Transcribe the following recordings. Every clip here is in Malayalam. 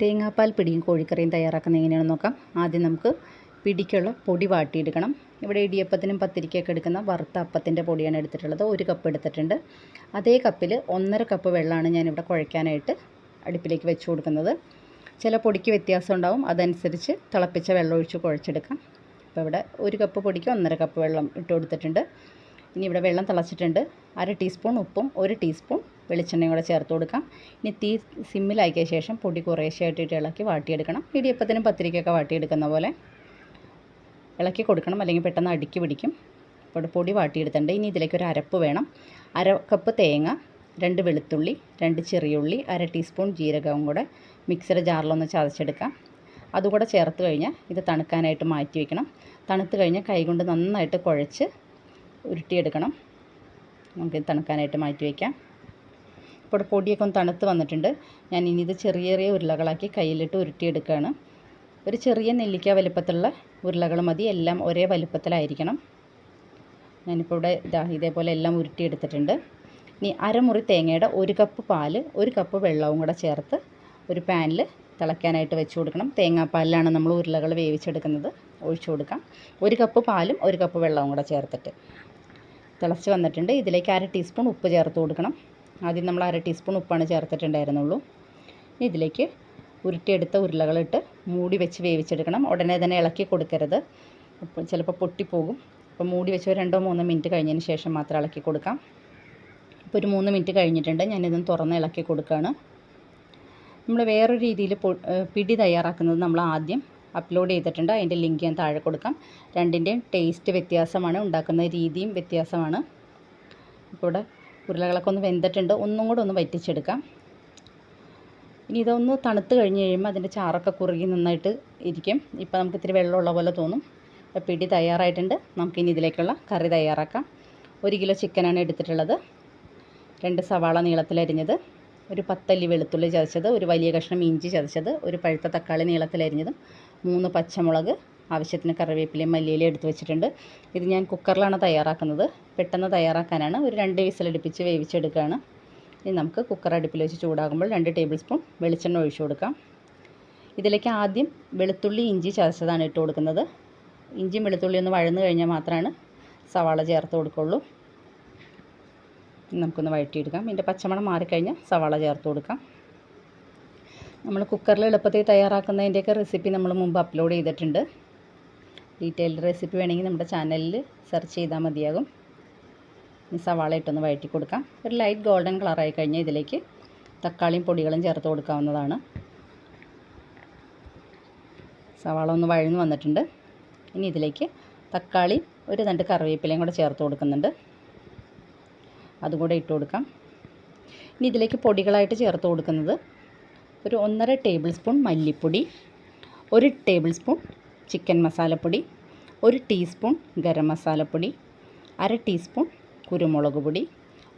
തേങ്ങാപ്പാൽ പിടിയും കോഴിക്കറിയും തയ്യാറാക്കുന്നത് എങ്ങനെയാണെന്ന് നോക്കാം. ആദ്യം നമുക്ക് പിടിക്കുള്ള പൊടി വാട്ടിയെടുക്കണം. ഇവിടെ ഇടിയപ്പത്തിനും പത്തിരിക്കൊക്കെ എടുക്കുന്ന വറുത്ത അപ്പത്തിന്റെ പൊടിയാണ് എടുത്തിട്ടുള്ളത്. ഒരു കപ്പ് എടുത്തിട്ടുണ്ട്. അതേ കപ്പിൽ ഒന്നര കപ്പ് വെള്ളമാണ് ഞാനിവിടെ കുഴയ്ക്കാനായിട്ട് അടുപ്പിലേക്ക് വെച്ച് കൊടുക്കുന്നത്. ചില പൊടിക്ക് വ്യത്യാസം ഉണ്ടാവും. അതനുസരിച്ച് തിളപ്പിച്ച വെള്ളം ഒഴിച്ച് കുഴച്ചെടുക്കാം. അപ്പോൾ ഇവിടെ ഒരു കപ്പ് പൊടിക്ക് ഒന്നര കപ്പ് വെള്ളം ഇട്ട് കൊടുത്തിട്ടുണ്ട്. ഇനി ഇവിടെ വെള്ളം തിളച്ചിട്ടുണ്ട്. അര ടീസ്പൂൺ ഉപ്പും ഒരു ടീസ്പൂൺ വെളിച്ചെണ്ണയും കൂടെ ചേർത്ത് കൊടുക്കാം. ഇനി തീ സിമ്മിലാക്കിയ ശേഷം പൊടി കുറേശ്ശായിട്ട് ഇട്ട് ഇളക്കി വാട്ടിയെടുക്കണം. ഇടിയപ്പത്തിനും പത്തിരിക്കൊക്കെ വാട്ടിയെടുക്കുന്ന പോലെ ഇളക്കി കൊടുക്കണം. അല്ലെങ്കിൽ പെട്ടെന്ന് അടുക്കി പിടിക്കും. അപ്പോൾ പൊടി വാട്ടിയെടുത്തിട്ടുണ്ട്. ഇനി ഇതിലേക്ക് ഒരു അരപ്പ് വേണം. അര കപ്പ് തേങ്ങ രണ്ട് വെളുത്തുള്ളി രണ്ട് ചെറിയുള്ളി അര ടീസ്പൂൺ ജീരകവും കൂടെ മിക്സിയുടെ ജാറിലൊന്ന് ചതച്ചെടുക്കാം. അതുകൂടെ ചേർത്ത് കഴിഞ്ഞാൽ ഇത് തണുക്കാനായിട്ട് മാറ്റി വയ്ക്കണം തണുത്ത് കഴിഞ്ഞാൽ കൈകൊണ്ട് നന്നായിട്ട് കുഴച്ച് ഉരുട്ടിയെടുക്കണം. നമുക്ക് തണുക്കാനായിട്ട് മാറ്റി വയ്ക്കാം ഇപ്പോൾ പൊടിയൊക്കെ ഒന്ന് തണുത്ത് വന്നിട്ടുണ്ട്. ഞാൻ ഇനി ഇത് ചെറിയ ചെറിയ ഉരുളകളാക്കി കയ്യിലിട്ട് ഉരുട്ടിയെടുക്കുകയാണ്. ഒരു ചെറിയ നെല്ലിക്ക വലുപ്പത്തിലുള്ള ഉരുളകൾ മതി. എല്ലാം ഒരേ വലുപ്പത്തിലായിരിക്കണം. ഞാനിപ്പോൾ ഇവിടെ ഇതാ ഇതേപോലെ എല്ലാം ഉരുട്ടിയെടുത്തിട്ടുണ്ട്. ഇനി അരമുറി തേങ്ങയുടെ ഒരു കപ്പ് പാൽ ഒരു കപ്പ് വെള്ളവും കൂടെ ചേർത്ത് ഒരു പാനിൽ തിളയ്ക്കാനായിട്ട് വെച്ച് കൊടുക്കണം. തേങ്ങാപ്പാലിലാണ് നമ്മൾ ഉരുളകൾ വേവിച്ചെടുക്കുന്നത്. ഒഴിച്ചു കൊടുക്കാം. ഒരു കപ്പ് പാലും ഒരു കപ്പ് വെള്ളവും കൂടെ ചേർത്തിട്ട് തിളച്ച് വന്നിട്ടുണ്ട്. ഇതിലേക്ക് അര ടീസ്പൂൺ ഉപ്പ് ചേർത്ത് കൊടുക്കണം. ആദ്യം നമ്മൾ അര ടീസ്പൂൺ ഉപ്പാണ് ചേർത്തിട്ടുണ്ടായിരുന്നുള്ളൂ. ഇതിലേക്ക് ഉരുട്ടിയെടുത്ത ഉരുളകളിട്ട് മൂടി വെച്ച് വേവിച്ചെടുക്കണം. ഉടനെ തന്നെ ഇളക്കി കൊടുക്കരുത്. അപ്പോൾ ചിലപ്പോൾ പൊട്ടിപ്പോകും. അപ്പോൾ മൂടി വെച്ച് രണ്ടോ മൂന്നോ മിനിറ്റ് കഴിഞ്ഞതിന് ശേഷം മാത്രം ഇളക്കി കൊടുക്കാം. ഇപ്പോൾ ഒരു മൂന്ന് മിനിറ്റ് കഴിഞ്ഞിട്ടുണ്ട്. ഞാനിതും തുറന്ന് ഇളക്കി കൊടുക്കുകയാണ്. നമ്മൾ വേറൊരു രീതിയിൽ പിടി തയ്യാറാക്കുന്നത് നമ്മൾ ആദ്യം അപ്ലോഡ് ചെയ്തിട്ടുണ്ട്. അതിന്റെ ലിങ്ക് ഞാൻ താഴെ കൊടുക്കാം. രണ്ടിന്റെയും ടേസ്റ്റ് വ്യത്യാസമാണ്. ഉണ്ടാക്കുന്ന രീതിയും വ്യത്യാസമാണ്. ഇപ്പോൾ ഇവിടെ ഉരുളകളൊക്കെ ഒന്ന് വെന്തിട്ടുണ്ട്. ഒന്നും കൂടെ ഒന്ന് വറ്റിച്ചെടുക്കാം. ഇനി ഇതൊന്ന് തണുത്ത് കഴിഞ്ഞ് കഴിയുമ്പോൾ അതിന്റെ ചാറൊക്കെ കുറുകി നന്നായിട്ട് ഇരിക്കും. ഇപ്പോൾ നമുക്ക് ഇത്തിരി വെള്ളമുള്ള പോലെ തോന്നും. അപ്പോൾ പിടി തയ്യാറായിട്ടുണ്ട്. നമുക്കിനി ഇതിലേക്കുള്ള കറി തയ്യാറാക്കാം. ഒരു കിലോ ചിക്കനാണ് എടുത്തിട്ടുള്ളത്. രണ്ട് സവാള നീളത്തിലരിഞ്ഞത് ഒരു പത്തല്ലി വെളുത്തുള്ളി ചതച്ചത്. ഒരു വലിയ കഷ്ണം ഇഞ്ചി ചതച്ചത്. ഒരു പഴുത്ത തക്കാളി നീളത്തിലരിഞ്ഞതും മൂന്ന് പച്ചമുളക്. ആവശ്യത്തിന് കറിവേപ്പിലയും മല്ലിയിലയും എടുത്തു വെച്ചിട്ടുണ്ട്. ഇത് ഞാൻ കുക്കറിലാണ് തയ്യാറാക്കുന്നത്. പെട്ടെന്ന് തയ്യാറാക്കാനാണ്. ഒരു രണ്ട് വിസിലടുപ്പിച്ച് വേവിച്ചെടുക്കുകയാണ്. ഇനി നമുക്ക് കുക്കർ അടുപ്പിൽ വെച്ച് ചൂടാകുമ്പോൾ രണ്ട് ടേബിൾ സ്പൂൺ വെളിച്ചെണ്ണ ഒഴിച്ചു കൊടുക്കാം. ഇതിലേക്ക് ആദ്യം വെളുത്തുള്ളി ഇഞ്ചി ചതച്ചതാണ് ഇട്ട് കൊടുക്കുന്നത്. ഇഞ്ചിയും വെളുത്തുള്ളി ഒന്ന് വഴന്നു കഴിഞ്ഞാൽ മാത്രമാണ് സവാള ചേർത്ത് കൊടുക്കുള്ളൂ. നമുക്കൊന്ന് വഴറ്റിയെടുക്കാം. ഇതിന്റെ പച്ചമണം മാറിക്കഴിഞ്ഞാൽ സവാള ചേർത്ത് കൊടുക്കാം. നമ്മൾ കുക്കറിൽ എളുപ്പത്തിൽ തയ്യാറാക്കുന്നതിന്റെയൊക്കെ റെസിപ്പി നമ്മൾ മുമ്പ് അപ്ലോഡ് ചെയ്തിട്ടുണ്ട്. ഡീറ്റെയിൽഡ് റെസിപ്പി വേണമെങ്കിൽ നമ്മുടെ ചാനലിൽ സെർച്ച് ചെയ്താൽ മതിയാകും. ഇനി സവാള ഇട്ടൊന്ന് വഴറ്റി കൊടുക്കാം. ഒരു ലൈറ്റ് ഗോൾഡൻ കളറായി കഴിഞ്ഞാൽ ഇതിലേക്ക് തക്കാളിയും പൊടികളും ചേർത്ത് കൊടുക്കാവുന്നതാണ്. സവാള ഒന്ന് വഴന്ന് വന്നിട്ടുണ്ട്. ഇനി ഇതിലേക്ക് തക്കാളി ഒരു രണ്ട് കറിവേപ്പിലയും കൂടെ ചേർത്ത് കൊടുക്കുന്നുണ്ട്. അതും കൂടെ ഇട്ട് കൊടുക്കാം. ഇനി ഇതിലേക്ക് പൊടികളായിട്ട് ചേർത്ത് കൊടുക്കുന്നത് ഒരു ഒന്നര ടേബിൾ സ്പൂൺ മല്ലിപ്പൊടി ഒരു ടേബിൾ സ്പൂൺ ചിക്കൻ മസാലപ്പൊടി ഒരു ടീസ്പൂൺ ഗരം മസാലപ്പൊടി അര ടീസ്പൂൺ കുരുമുളക് പൊടി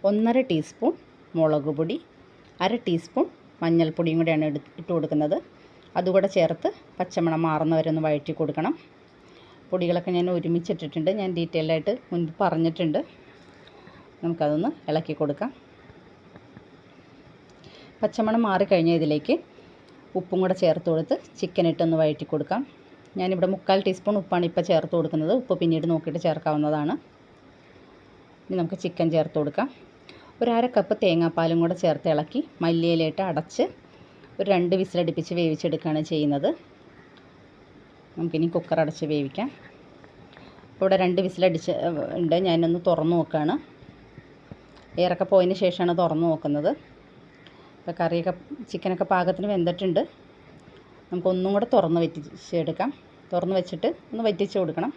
ഒന്നര ടീസ്പൂൺ മുളക് പൊടി അര ടീസ്പൂൺ മഞ്ഞൾപ്പൊടിയും കൂടെയാണ് ഇട്ട് കൊടുക്കുന്നത്. അതുകൂടെ ചേർത്ത് പച്ചമണം മാറുന്നവരെ ഒന്ന് വഴറ്റി കൊടുക്കണം. പൊടികളൊക്കെ ഞാൻ ഒരുമിച്ചിട്ടിട്ടുണ്ട്. ഞാൻ ഡീറ്റെയിൽ ആയിട്ട് മുൻപ് പറഞ്ഞിട്ടുണ്ട്. നമുക്കതൊന്ന് ഇളക്കി കൊടുക്കാം. പച്ചമണം മാറിക്കഴിഞ്ഞ ഇതിലേക്ക് ഉപ്പും കൂടെ ചേർത്ത് കൊടുത്ത് ചിക്കൻ ഇട്ടൊന്ന് വഴറ്റി കൊടുക്കാം. ഞാനിവിടെ മുക്കാൽ ടീസ്പൂൺ ഉപ്പാണ് ഇപ്പോൾ ചേർത്ത് കൊടുക്കുന്നത്. ഉപ്പ് പിന്നീട് നോക്കിയിട്ട് ചേർക്കാവുന്നതാണ്. ഇനി നമുക്ക് ചിക്കൻ ചേർത്ത് കൊടുക്കാം. ഒരു അര കപ്പ് തേങ്ങാപ്പാലും കൂടെ ചേർത്ത് ഇളക്കി മല്ലിയിലേട്ട് അടച്ച് ഒരു രണ്ട് വിസിലടുപ്പിച്ച് വേവിച്ചെടുക്കുകയാണ് ചെയ്യുന്നത്. നമുക്കിനി കുക്കർ അടച്ച് വേവിക്കാം. ഇവിടെ രണ്ട് വിസിലടിച്ച് ഉണ്ട്. ഞാനൊന്ന് തുറന്നു നോക്കുകയാണ്. എയറൊക്കെ പോയതിന് ശേഷമാണ് തുറന്നു നോക്കുന്നത്. ഇപ്പോൾ കറിയൊക്കെ ചിക്കനൊക്കെ പാകത്തിന് വെന്തിട്ടുണ്ട്. നമുക്കൊന്നും കൂടെ തുറന്ന് വറ്റിച്ചെടുക്കാം തുറന്ന് വെച്ചിട്ട് ഒന്ന് വറ്റിച്ച് കൊടുക്കണം.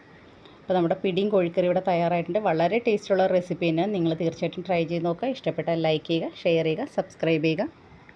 അപ്പോൾ നമ്മുടെ പിടിയും കോഴിക്കറി ഇവിടെ തയ്യാറായിട്ടുണ്ട്. വളരെ ടേസ്റ്റുള്ള റെസിപ്പി തന്നെ. നിങ്ങൾ തീർച്ചയായിട്ടും ട്രൈ ചെയ്ത് നോക്കുക. ഇഷ്ടപ്പെട്ടാൽ ലൈക്ക് ചെയ്യുക ഷെയർ ചെയ്യുക സബ്സ്ക്രൈബ് ചെയ്യുക.